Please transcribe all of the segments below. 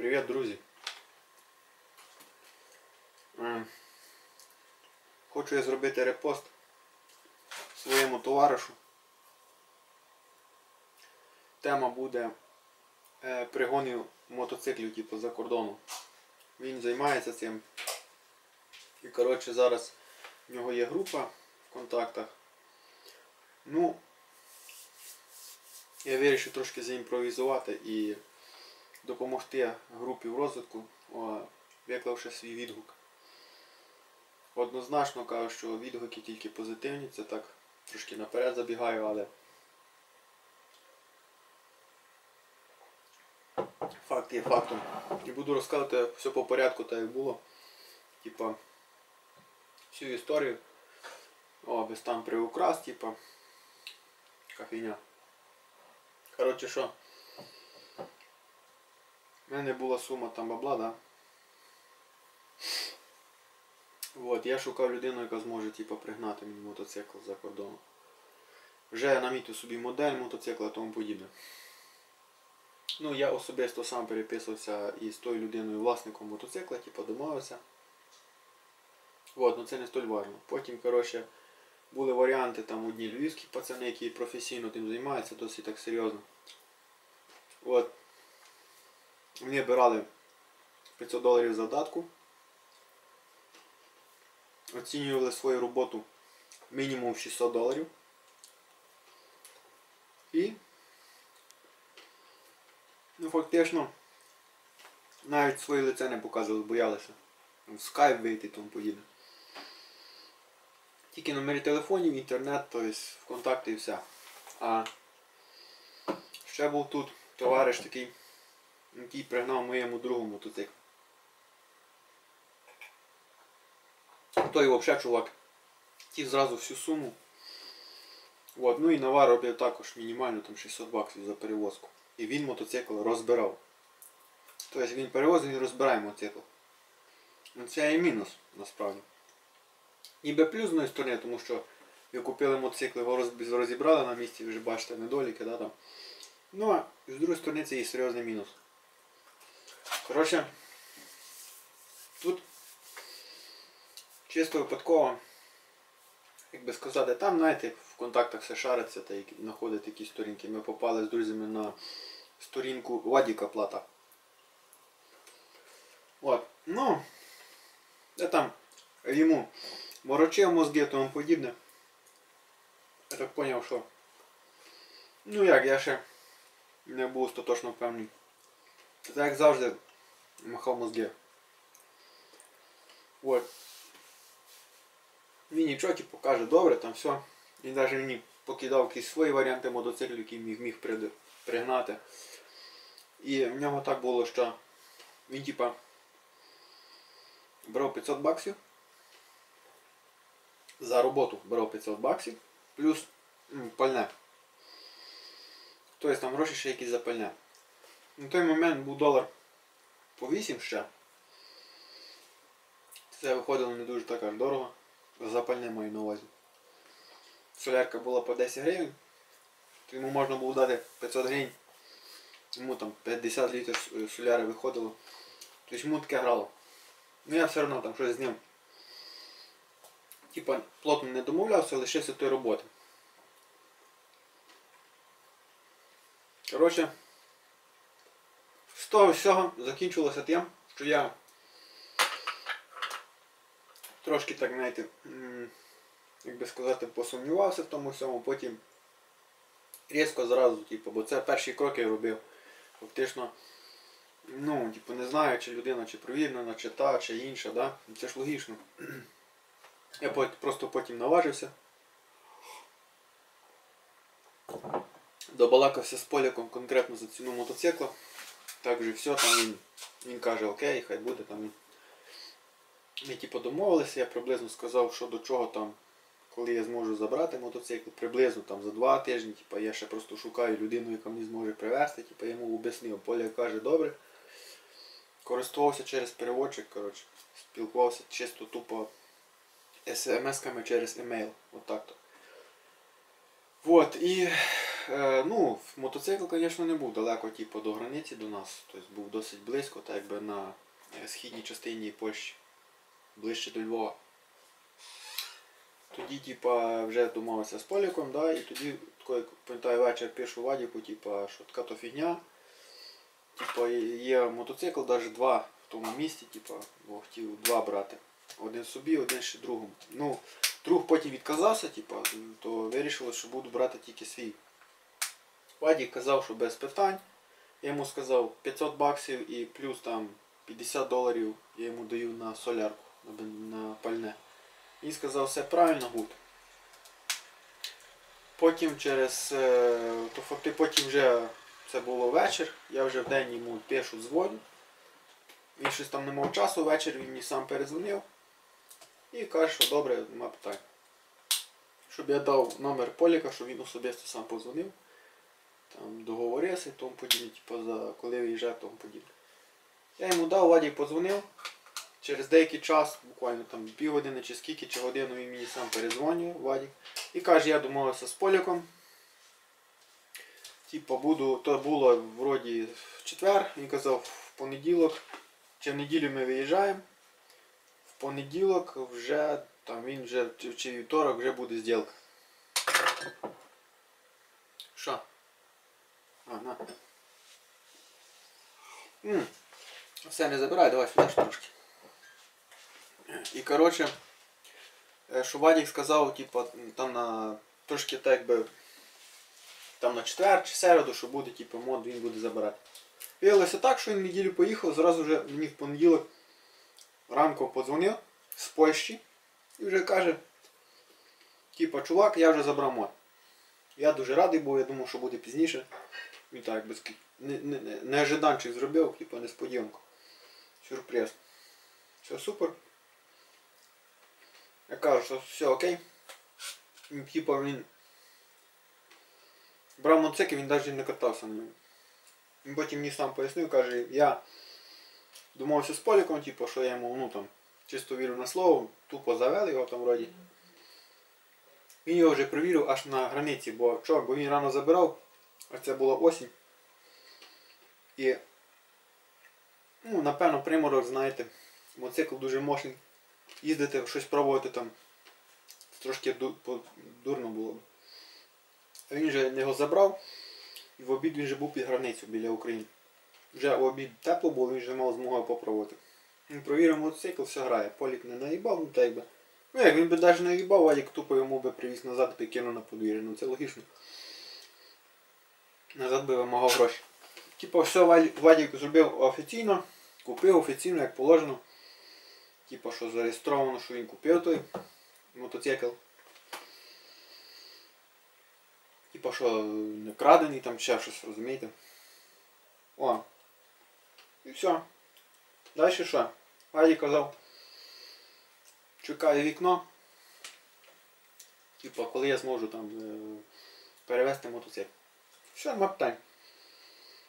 Привіт, друзі. Хочу я зробити репост своєму товаришу. Тема буде е, пригонів мотоциклів типу, за кордону. Він займається цим. І коротше зараз в нього є група в контактах. Ну, я вирішив трошки заімпровізувати і допомогти групі в розвитку, виклавши свій відгук. Однозначно кажу, що відгуки тільки позитивні, це так трошки наперед забігаю, але факт є фактом. І буду розказувати все по порядку, так як було. Типа всю історію. О, без там приукрас, типа. Кафіня. Коротше що. У мене була сума там бабла, да? От, я шукав людину, яка зможе типу, пригнати мені мотоцикл за кордону. Вже намітив собі модель мотоцикла і тому подібне. Ну, я особисто сам переписувався із тою людиною, власником мотоцикла, типу, домовився. От, ну це не столь важливо. Потім, коротше, були варіанти, там одні львівські пацани, які професійно тим займаються, досить так серйозно. От. Вони брали 500 доларів задатку. Оцінювали свою роботу мінімум 600 доларів. І ну фактично навіть своє лице не показували, боялися. В скайп вийти і тому подібне. Тільки номери телефонів, інтернет, тобто контакти і все. А ще був тут товариш такий, який пригнав моєму другу мотоцикл. Той взагалі чувак. Ті зразу всю суму. От, ну і Навар робив також мінімально там 600 баксів за перевозку. І він мотоцикл розбирав. Тобто він перевозить і розбирає мотоцикл. Ну це і мінус насправді. Ніби плюс з одної сторони, тому що ви купили мотоцикл, його розібрали на місці, ви вже бачите недоліки, да, там. Ну а з другої сторони це і серйозний мінус. Коротше, тут чисто випадково, як би сказати, там, знаєте, в контактах все шариться та знаходить якісь сторінки. Ми попали з друзями на сторінку Вадіка Плата. От, ну, я там йому морочив мозги тому подібне. Я так зрозумів, що ну як, я ще не був остаточно впевнений. Це як завжди махав мозги. От. Він нічого типу каже, добре, там все. Він навіть мені покидав якісь свої варіанти мотоциклів, які міг, міг пригнати. І в нього так було, що він типа брав 500 баксів. За роботу брав 500 баксів, плюс м, пальне. Тобто там гроші ще якісь за пальне. На той момент був долар по 8 ще. Це виходило не дуже так аж дорого. За пальне маю на увазі. Солярка була по 10 гривень. Йому можна було дати 500 гривень. Йому там 50 літрів соляри виходило. Тобто йому таке грало. Ну я все одно там щось з ним. Типа плотно не домовлявся, лишився тої роботи. Коротше, того всього закінчилося тим, що я трошки так, знаєте, як би сказати, посумнівався в тому всьому, потім різко зразу, типу, бо це перші кроки я робив. Фактично, ну, типу, не знаю, чи людина, чи провірена, чи та, чи інша, да? це ж логічно. Я просто потім наважився. Добалакався з поляком конкретно за ціну мотоцикла. Так же все, там він, він каже, окей, хай буде там. Ми типу домовилися, я приблизно сказав, що до чого там, коли я зможу забрати мотоцикл, приблизно там за два тижні, типу, я ще просто шукаю людину, яка мені зможе привезти, типу, йому об'яснив. Поля каже, добре. Користувався через переводчик, коротше, спілкувався чисто тупо смс-ками через емейл. Отак то. Вот, і ну, мотоцикл, звісно, не був далеко типу, до границі до нас. Тобто був досить близько, так якби на е, східній частині Польщі, ближче до Львова. Тоді, типа, вже домовився з Поляком, да, і тоді, як пам'ятаю, вечір пишу Вадіку, типа, що така то фігня. Типа, є мотоцикл, навіть два в тому місті, типа, бо хотів два брати. Один собі, один ще другому. Ну, друг потім відказався, типа, то вирішили, що буду брати тільки свій. Вадік казав, що без питань. Я йому сказав 500 баксів і плюс там 50 доларів я йому даю на солярку, на, пальне. Він сказав, все правильно, гуд. Потім через. е, То факти потім вже це було вечір, я вже в день йому пишу дзвоню. Він щось там не мав часу, ввечері він мені сам передзвонив. І каже, що добре, нема питань. Щоб я дав номер Поліка, щоб він особисто сам позвонив. Там договорився і тому подібне, типу, за коли виїжджає, тому подібне. Я йому дав, Вадік подзвонив. Через деякий час, буквально там півгодини чи скільки, чи годину він мені сам передзвонює, Вадік. І каже, я домовився з Поляком. Типа буду, то було вроді в четвер, він казав в понеділок, чи в неділю ми виїжджаємо. В понеділок вже там він вже чи вівторок вже буде зділка. Що? А, на. М. Все, не забирай, давай сюди ж трошки. І коротше, е, що Вадік сказав, типу, там на трошки так якби там на четвер чи середу, що буде, типу, мод він буде забирати. Виявилося так, що він неділю поїхав, зразу вже мені в понеділок ранком подзвонив з Польщі і вже каже, типа, чувак, я вже забрав мод. Я дуже радий був, я думав, що буде пізніше. Він так ски- не, не, не, неожиданчик зробив, типу, несподіванку. Сюрприз. Все супер. Я кажу, що все окей. Типа він брав мотоцикл, він навіть не катався на ньому. Він потім мені сам пояснив, каже, я домовився з Поліком, типу, що я йому ну, там, чисто вірю на слово, тупо завели його там вроді. Він його вже провірив аж на границі, бо чого, бо він рано забирав, а була осінь. І ну, напевно приморок, знаєте, мотоцикл дуже мощний. Їздити, щось пробувати там трошки ду- дурно було. А він же його забрав, і в обід він вже був під границю біля України. Вже в обід тепло було, він вже мав змогу попробувати. Він провірив мотоцикл, все грає. Полік не наїбав, ну так якби. Ну як він би навіть наїбав, Вадік тупо йому би привіз назад і кинув на подвір'я. Ну це логічно. Назад би вимагав гроші. Типу, все Вадік, зробив офіційно, купив офіційно, як положено. Типу, що зареєстровано, що він купив той мотоцикл. Типа, що не крадений там ще щось, розумієте? О. І все. Далі що? Вадік казав. Чекаю вікно. Типа, коли я зможу там е, перевезти мотоцикл. Все, нема.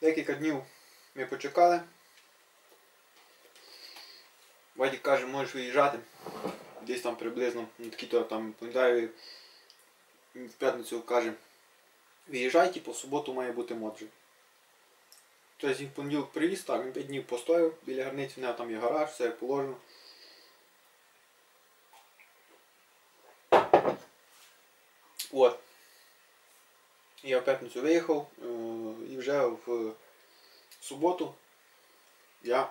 Декілька днів ми почекали. Вадік каже, можеш виїжджати. Десь там приблизно, ну такі то там, пам'ятаю, в п'ятницю каже, виїжджай, типу, в суботу має бути мод. Тобто він в понеділок привіз, так, він 5 днів постояв біля гарниці, в нього там є гараж, все положено. От. Я в п'ятницю виїхав е, і вже в суботу я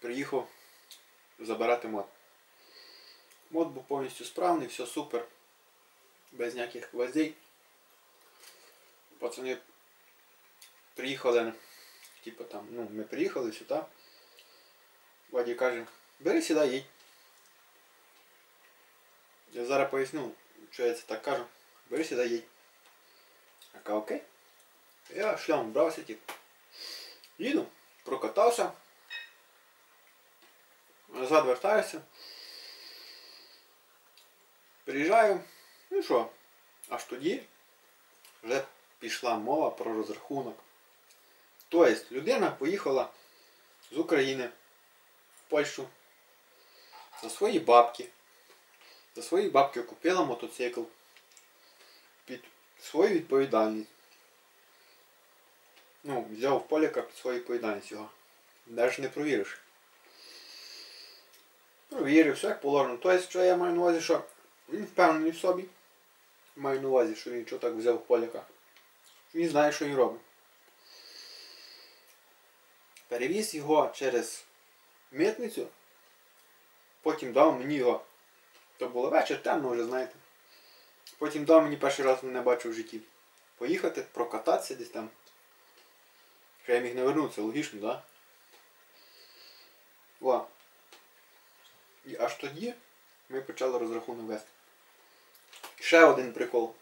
приїхав забирати мод. Мод був повністю справний, все супер, без ніяких гвоздей. Пацани приїхали, типу там, ну, ми приїхали сюди. Ваді каже, бери сідай, їдь. Я зараз поясню, що я це так кажу. Бери сідай, їдь. Кажу, окей. Я шлям брався, типу. Їду, прокатався. Назад вертаюся. Приїжджаю. Ну що, аж тоді вже пішла мова про розрахунок. Тобто людина поїхала з України в Польщу за свої бабки. За свої бабки купила мотоцикл свою відповідальність. Ну, взяв Поляка під свою відповідальність його. Навіть не провіриш. Провірив, все як положено. Тобто, що я маю на увазі, що він впевнений в собі. Маю на увазі, що він що так взяв Поляка. Він знає, що він робить. Перевіз його через митницю, потім дав мені його. То було вечір, темно вже, знаєте. Потім дав мені перший раз мене бачив в житті. Поїхати, прокататися десь там. Що я міг не вернутися, логічно, так? Да? І аж тоді ми почали розрахунок вести. Ще один прикол.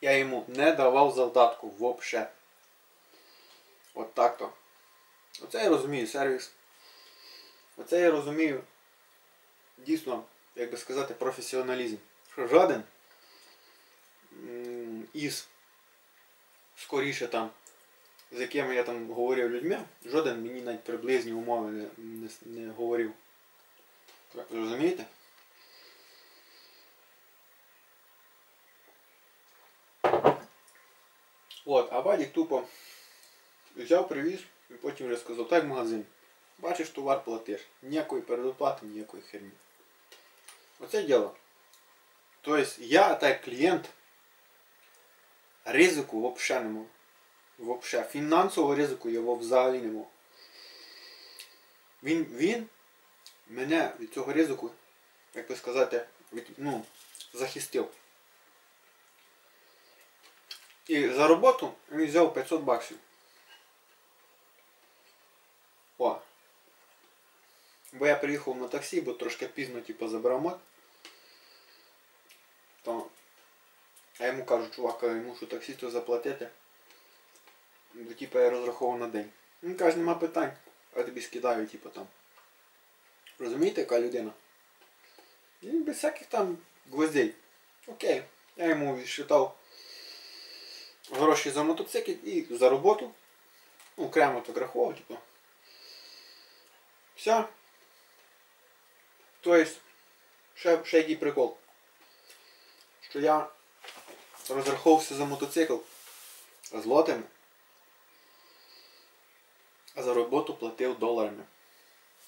Я йому не давав завдатку вообще. От так то. Оце я розумію сервіс. Оце я розумію дійсно, як би сказати, професіоналізм. Що жоден м, із скоріше там, з якими я там говорив людьми, жоден мені навіть приблизні умови не, не, не говорив. Розумієте? От, а Вадік тупо взяв, привіз і потім вже сказав, так магазин. Бачиш, товар платиш. Ніякої передоплати, ніякої херні. Оце діло. Тобто я, так клієнт, ризику взагалі не мав. Вообще. Фінансового ризику його взагалі не мав. Він, він мене від цього ризику, як би сказати, від, ну, захистив. І за роботу він взяв 500 баксів. О. Бо я приїхав на таксі, бо трошки пізно типу, забрав мат. Я йому кажу, чувак, я мушу таксісту заплатити. Бо типу я розраховував на день. Він каже, нема питань. Я тобі скидаю, типу там. Розумієте, яка людина? І без всяких там гвоздей. Окей. Я йому відсчитав гроші за мотоцикл і за роботу. Ну, окремо так рахував, типу. Все. Тобто, ще, ще який прикол. Що я розраховувався за мотоцикл злотими, а за роботу платив доларами.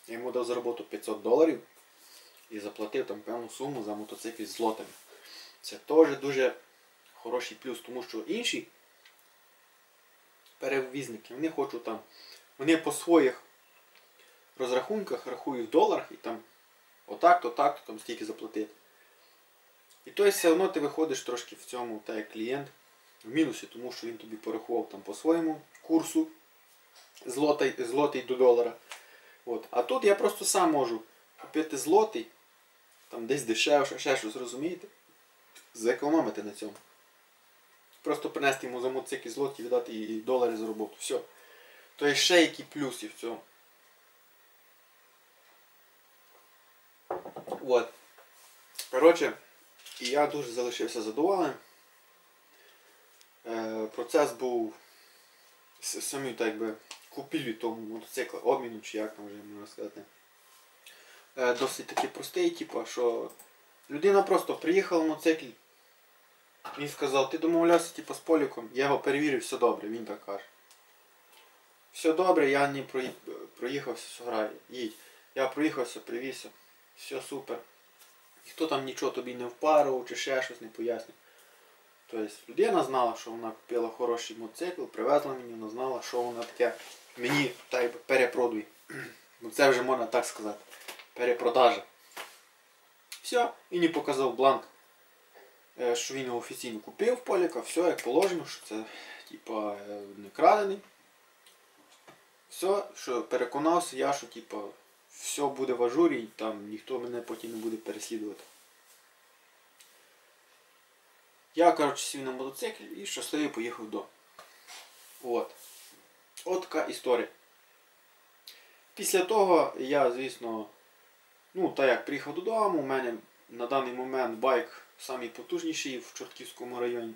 Я йому дав за роботу 500 доларів і заплатив там певну суму за мотоцикл злотами. Це теж дуже хороший плюс, тому що інші перевізники, вони хочуть там, вони по своїх розрахунках рахують в доларах і там отак-то, так-то, там стільки заплатити. І то все одно ти виходиш трошки в цьому, так як клієнт, в мінусі, тому що він тобі порахував там по своєму курсу злотий, злотий до долара. От. А тут я просто сам можу купити злотий, там десь дешевше, ще щось, розумієте? Зекономити на цьому. Просто принести йому за мотоцикл злоті, віддати і долари за роботу. Все. То є ще які плюси в цьому. От. Коротше, і я дуже залишився задоволеним. Е, процес був самі так би купівлі того мотоцикла, обміну чи як там вже можна сказати. Е, досить таки простий, типу, що людина просто приїхала на мотоциклі, він сказав, ти домовлявся типу, з поліком, я його перевірив, все добре, він так каже. Все добре, я не проїхався, грає, їдь. Я проїхався, привізся, все супер. Ніхто там нічого тобі не впарував чи ще щось не пояснив. Тобто людина знала, що вона купила хороший мотоцикл, привезла мені, вона знала, що вона таке мені би перепродує. Це вже можна так сказати. Перепродажа. Все, і не показав бланк, е, що він його офіційно купив Поліка, все як положено, що це типа е, не крадений. Все, що переконався я, що типа все буде в ажурі, і там ніхто мене потім не буде переслідувати. Я, коротше, сів на мотоциклі і щасливо поїхав до. От. От така історія. Після того я, звісно, ну, так як приїхав додому, у мене на даний момент байк самий потужніший в Чортківському районі.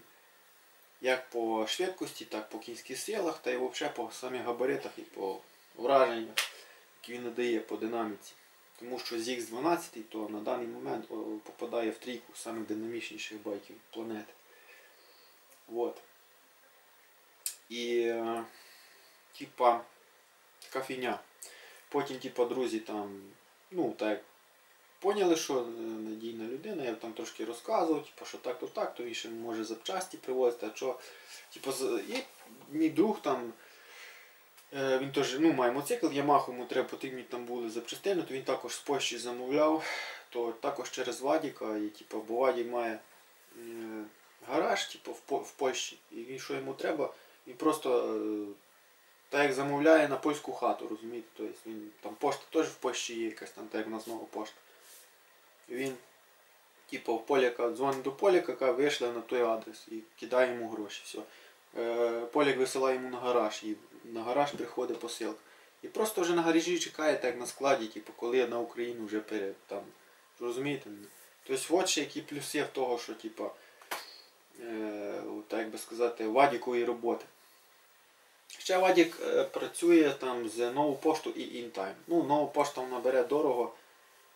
Як по швидкості, так по кінських силах, та й взагалі по самих габаритах і по враженнях, які він надає по динаміці. Тому що з X12 то на даний момент попадає в трійку самих динамічніших байків планети. Вот. І е, типа така фігня. Потім, типа, друзі там, ну так, поняли, що е, надійна людина, я там трошки розказував, типа, що так, то так, то він ще може запчасті привозити, а що, типа, і мій друг там. Е, Він теж ну, має мотоцикл, Ямаху йому треба потрібні там були запчастини, то він також з Польщі замовляв, то також через Вадіка, і типу, бо Вадік має е, гараж типу, в, в Польщі, і він що йому треба, він просто е, так як замовляє на польську хату, розумієте? Тобто він там пошта теж в Польщі є якась там, так як в нас нова пошта. І він, типу, в Поляка дзвонить до Поляка, каже, вийшли на той адрес і кидає йому гроші. Все. Е, Поляк висилає йому на гараж, і на гараж приходить посилка. І просто вже на гаражі чекає, так на складі, типу, коли на Україну вже перед там. Розумієте? Тобто от ще які плюси в того, що типу, е, так би сказати, Вадікової роботи. Ще Вадік е, працює там з нову пошту і InTime. Ну, нову пошту вона бере дорого,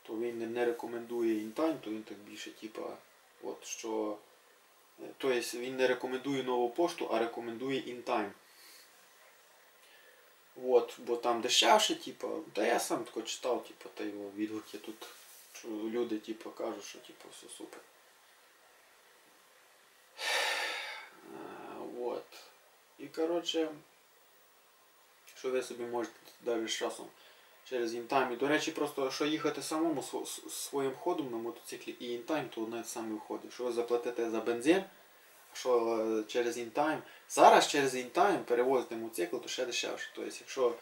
то він не- рекомендує InTime, то він так більше, типа, от що. Тобто він не рекомендує нову пошту, а рекомендує InTime. От, бо там дешевше, типу, та я сам тако читав, типу, та його відгуки тут, люди типу, кажуть, що типу, все супер. Вот. І коротше, що ви собі можете далі з часом через інтайм. І, до речі, просто що їхати самому своїм ходом на мотоциклі і інтайм, то одне саме виходить. Що ви заплатите за бензин, а що е, через інтайм. Зараз через інтайм перевозити мотоцикл, то ще дешевше. Тобто, якщо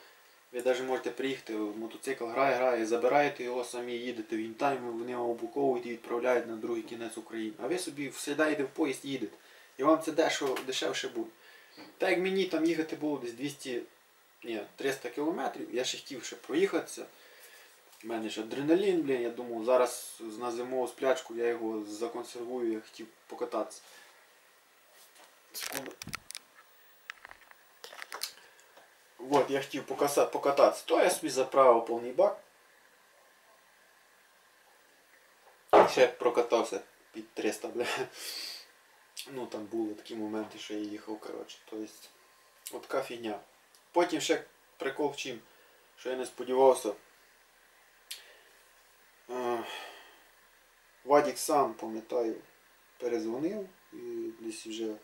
ви навіть можете приїхати, мотоцикл грає, грає, забираєте його самі, їдете в інтайм, вони його облуковують і відправляють на другий кінець України. А ви собі сідаєте в поїзд, їдете. І вам це дешево, дешевше буде. Так як мені там їхати було десь 200, ні, 300 кілометрів, я ще хотів ще проїхатися. У мене ж адреналін, блін, я думав, зараз на зимову сплячку я його законсервую, я хотів покататися. Секунду. Вот, я хотів покататися. То я собі заправив повний бак. Ще прокатався під 300, бля. Ну там були такі моменти, що я їхав, коротше. Тобто, от така фігня. Потім ще прикол в чим, що я не сподівався. Е, Вадік сам, пам'ятаю, перезвонив і десь вже.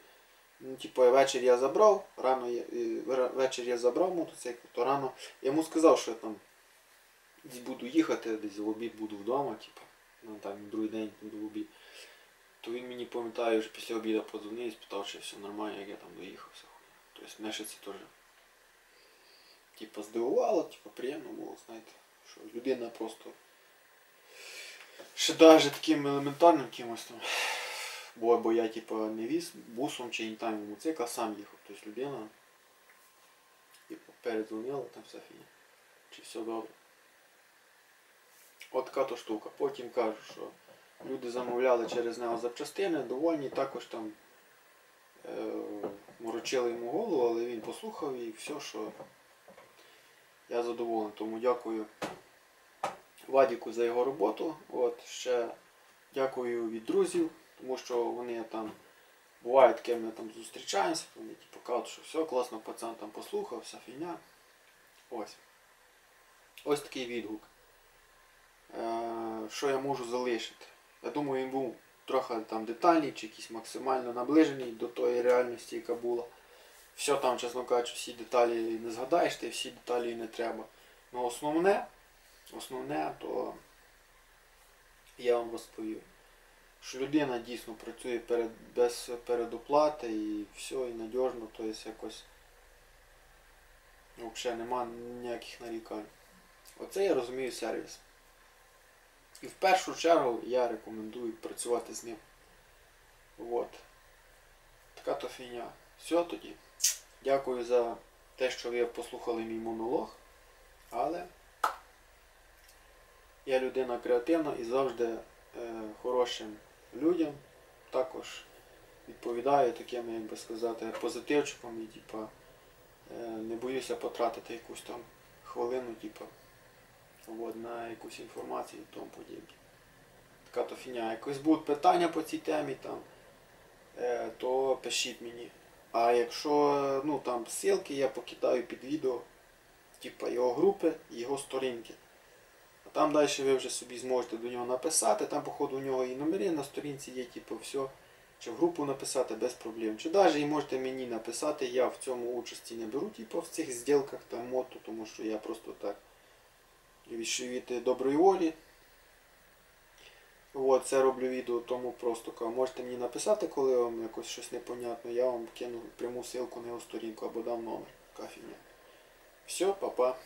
Ну, типу, вечір я забрав, рано я, е, вечір я забрав мотоцикл, то рано я йому сказав, що я там десь буду їхати, десь в обід буду вдома, типу, ну там другий день буду в обід. То він мені пам'ятаю, вже після обіду подзвонив і спитав, чи все нормально, як я там доїхав. Тобто мене ще це теж типу, здивувало, типу, приємно було, знаєте, що людина просто ще навіть таким елементарним кимось там. Бо, бо я типу, не віз бусом чи інтайм мотоцикл, а сам їхав. Тобто людина типу, передзвонила, там вся фігня. Чи все добре. От така то штука. Потім кажу, що люди замовляли через нього запчастини, довольні, також там е, морочили йому голову, але він послухав і все, що я задоволений. Тому дякую Вадіку за його роботу. От ще дякую від друзів, тому що вони там буває таке, ми там зустрічаємося, вони типу кажуть, що все, класно, пацан там послухав, вся фігня. Ось. Ось такий відгук. Е, що я можу залишити? Я думаю, він був трохи там детальний чи якийсь максимально наближений до тої реальності, яка була. Все там, чесно кажучи, всі деталі не згадаєш, ти всі деталі не треба. Ну основне, основне, то я вам розповів, що людина дійсно працює перед, без передоплати і все, і надіжно, то є якось взагалі нема ніяких нарікань. Оце я розумію сервіс. І в першу чергу я рекомендую працювати з ним. От. Така то фігня. Все тоді. Дякую за те, що ви послухали мій монолог. Але я людина креативна і завжди е, хорошим людям також відповідаю такими, як би сказати, позитивчиком і типа, е, не боюся потратити якусь там хвилину, типа, от, на якусь інформацію і тому подібне. Така то фіня. Якось будуть питання по цій темі там. е, то пишіть мені. А якщо ну там ссылки я покидаю під відео, типа його групи і його сторінки. А там далі ви вже собі зможете до нього написати. Там, походу, у нього і номери на сторінці є, типу, все. Чи в групу написати без проблем. Чи навіть і можете мені написати, я в цьому участі не беру, типу, в цих зділках там мото, тому що я просто так від доброї волі. От, це роблю відео, тому просто кажу, можете мені написати, коли вам якось щось непонятно, я вам кину пряму ссылку на його сторінку або дам номер. Кафіня. Все, па-па.